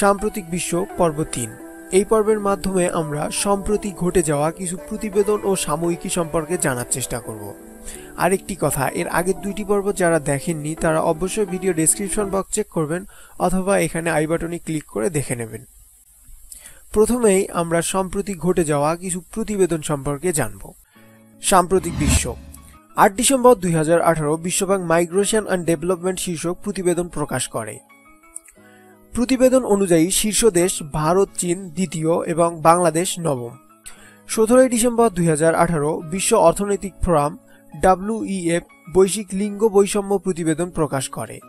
সাম্প্রতিক বিশ্ব পর্ব তিন। এই পর্বের মাধ্যমে আমরা সম্প্রতি ঘটে যাওয়া কিছু প্রতিবেদন ও সাময়িকী সম্পর্কে জানার চেষ্টা করব। আরেকটি কথা, এর আগের দুইটি পর্ব যারা দেখেননি, তারা অবশ্যই ভিডিও ডেসক্রিপশন বক্স চেক করবেন অথবা এখানে আই বাটনে ক্লিক করে দেখে নেবেন। প্রথমেই আমরা সম্প্রতি ঘটে যাওয়া কিছু প্রতিবেদন সম্পর্কে জানব। সাম্প্রতিক বিশ্ব। আট ডিসেম্বর দুই বিশ্বব্যাংক মাইগ্রেশন অ্যান্ড ডেভেলপমেন্ট শীর্ষক প্রতিবেদন প্রকাশ করে। প্রতিবেদন অনুযায়ী শীর্ষ দেশ ভারত, চীন, দ্বিতীয় এবং বাংলাদেশ নবম। সতেরোই ডিসেম্বর দুই বিশ্ব অর্থনৈতিক ফোরাম ডাব্লিউইএফ বৈশ্বিক লিঙ্গ বৈষম্য প্রতিবেদন প্রকাশ করে।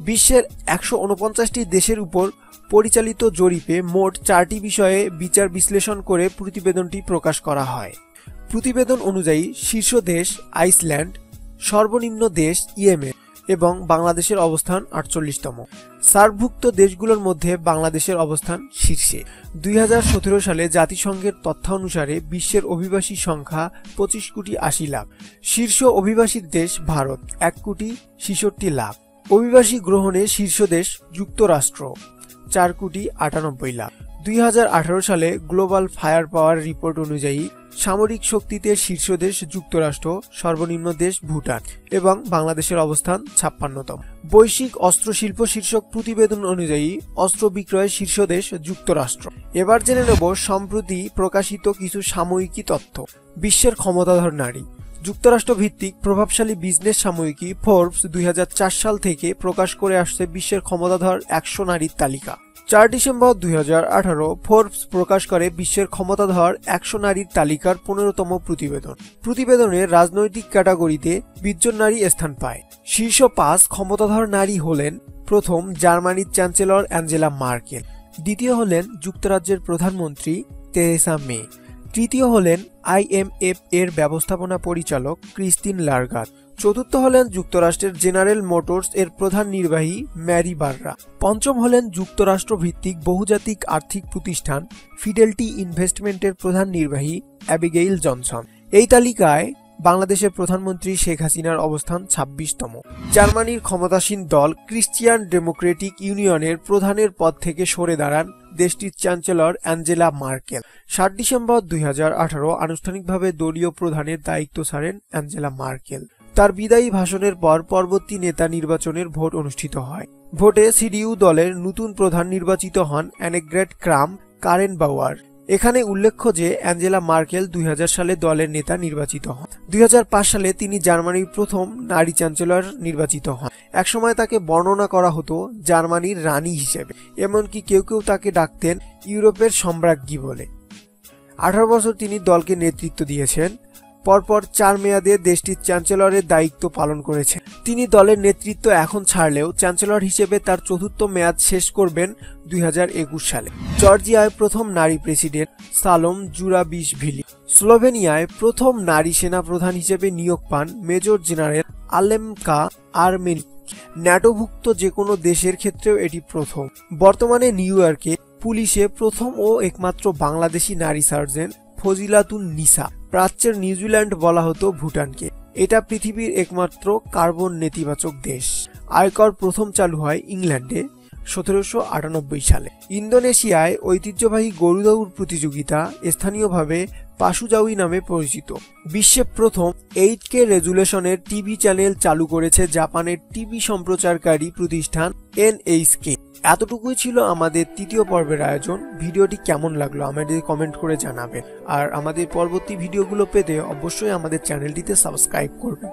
বিশ্বের একশো উনপঞ্চাশটি দেশের উপর পরিচালিত জরিপে মোট চারটি বিষয়ে বিচার বিশ্লেষণ করে প্রতিবেদনটি প্রকাশ করা হয়। প্রতিবেদন অনুযায়ী শীর্ষ দেশ আইসল্যান্ড, সর্বনিম্ন দেশ ইয়েমেন। এবং বাংলাদেশের অবস্থান আটচল্লিশতম। সার্কভুক্ত দেশগুলোর মধ্যে বাংলাদেশের অবস্থান শীর্ষে। দুই হাজার সতেরো সালে জাতিসংঘের তথ্য অনুসারে বিশ্বের অভিবাসী সংখ্যা পঁচিশ কোটি আশি লাখ। শীর্ষ অভিবাসী দেশ ভারত, এক কোটি ছেষট্টি লাখ। অভিবাসী গ্রহণে শীর্ষ দেশ যুক্তরাষ্ট্র, চার কোটি আটানব্বই লাখ। দুই হাজার আঠারো সালে গ্লোবাল ফায়ার পাওয়ার রিপোর্ট অনুযায়ী সামরিক শক্তিতে শীর্ষ দেশ যুক্তরাষ্ট্র, সর্বনিম্ন দেশ ভুটান এবং বাংলাদেশের অবস্থান ছাপ্পান্নতম। বৈশ্বিক অস্ত্রশিল্প শীর্ষক প্রতিবেদন অনুযায়ী অস্ত্র বিক্রয়ের শীর্ষ দেশ যুক্তরাষ্ট্র। এবার জেনে নেব সম্প্রতি প্রকাশিত কিছু সাময়িকী তথ্য। বিশ্বের ক্ষমতাধর নারী। যুক্তরাষ্ট্র ভিত্তিক প্রভাবশালী বিজনেস সাময়িকী ফোর্বস দুই হাজার চার সাল থেকে প্রকাশ করে আসছে বিশ্বের ক্ষমতাধর একশো নারীর তালিকা। চার ডিসেম্বর দুই ফোর্বস প্রকাশ করে বিশ্বের ক্ষমতাধর একশো নারীর তালিকার পনেরোতম প্রতিবেদন। প্রতিবেদনে রাজনৈতিক ক্যাটাগরিতে বিশজন নারী স্থান পায়। শীর্ষ পাঁচ ক্ষমতাধর নারী হলেন প্রথম জার্মানির চ্যান্সেলর অ্যাঞ্জেলা মার্কেল, দ্বিতীয় হলেন যুক্তরাজ্যের প্রধানমন্ত্রী তেরেসা মে। তৃতীয় হলেন আইএমএফ এর ব্যবস্থাপনা পরিচালক ক্রিস্টিন লার্গাত। চতুর্থ হলেন যুক্তরাষ্ট্রের জেনারেল মোটরস এর প্রধান নির্বাহী ম্যারি বাররা। পঞ্চম হলেন যুক্তরাষ্ট্র ভিত্তিক বহুজাতিক আর্থিক প্রতিষ্ঠান ফিডেলটি ইনভেস্টমেন্টের প্রধান নির্বাহী অ্যাবিগেইল জনসন। এই তালিকায় বাংলাদেশের প্রধানমন্ত্রী শেখ হাসিনার অবস্থান ছাব্বিশতম। জার্মানির ক্ষমতাসীন দল ক্রিশ্চিয়ান ডেমোক্রেটিক ইউনিয়নের প্রধানের পদ থেকে সরে দাঁড়ান দেশটির চ্যান্সেলর অ্যাঞ্জেলা মার্কেল। সাত ডিসেম্বর দুই হাজার আঠারো আনুষ্ঠানিকভাবে দলীয় প্রধানের দায়িত্ব ছাড়েন অ্যাঞ্জেলা মার্কেল। তার বিদায়ী ভাষণের পর পরবর্তী নেতা নির্বাচনের ভোট অনুষ্ঠিত হয়। ভোটে সিডিউ দলের নতুন প্রধান নির্বাচিত হন অ্যানেগ্রেট ক্রাম, কারেন বাউয়ার এখানে উল্লেখ্য যে অ্যাঞ্জেলা মার্কেল দু হাজার সালে দলের নেতা নির্বাচিত হন। দুই হাজার পাঁচ সালে তিনি জার্মানির প্রথম নারী চ্যান্সেলর নির্বাচিত হন। একসময় তাকে বর্ণনা করা হতো জার্মানির রানী হিসেবে, এমনকি কেউ কেউ তাকে ডাকতেন ইউরোপের সম্রাজ্ঞী বলে। আঠারো বছর তিনি দলকে নেতৃত্ব দিয়েছেন। পরপর চার মেয়াদে দেশটির চ্যান্সেলরের দায়িত্ব পালন করেছেন। তিনি দলের নেতৃত্ব এখন ছাড়লেও চ্যান্সেলর হিসেবে তার চতুর্থ মেয়াদ শেষ করবেন দুই হাজার একুশ সালে। জর্জিয়ায় প্রথম নারী প্রেসিডেন্ট সালোম জুরাবিশভিলি। স্লোভেনিয়ায় প্রথম নারী সেনা প্রধান হিসেবে নিয়োগ পান মেজর জেনারেল আলেমকা আর্মেনি। ন্যাটোভুক্ত যে কোনো দেশের ক্ষেত্রেও এটি প্রথম। বর্তমানে নিউ ইয়র্কে পুলিশে প্রথম ও একমাত্র বাংলাদেশি নারী সার্জেন্ট ফজিলাতুন নিসা। প্রাচ্যের নিউজিল্যান্ড বলা হতো ভুটানকে। এটা পৃথিবীর একমাত্র কার্বন নেতিবাচক দেশ। আয়কর প্রথম চালু হয় ইংল্যান্ডে। সতেরোশো আটানব্বই সালে। ইন্দোনেশিয়ায় ঐতিহ্যবাহী গরুদৌড় প্রতিযোগিতা স্থানীয়ভাবে পাশুজাউই নামে পরিচিত। বিশ্বে প্রথম এইট কে রেজুলেশনের টিভি চ্যানেল চালু করেছে জাপানের টিভি সম্প্রচারকারী প্রতিষ্ঠান এনএইচকে। এতটুকুই ছিল আমাদের তৃতীয় পর্বের আয়োজন। ভিডিওটি কেমন লাগল আমাদের কমেন্ট করে জানাবেন। আর আমাদের পরবর্তী ভিডিওগুলো পেতে অবশ্যই আমাদের চ্যানেলটিতে সাবস্ক্রাইব করবেন।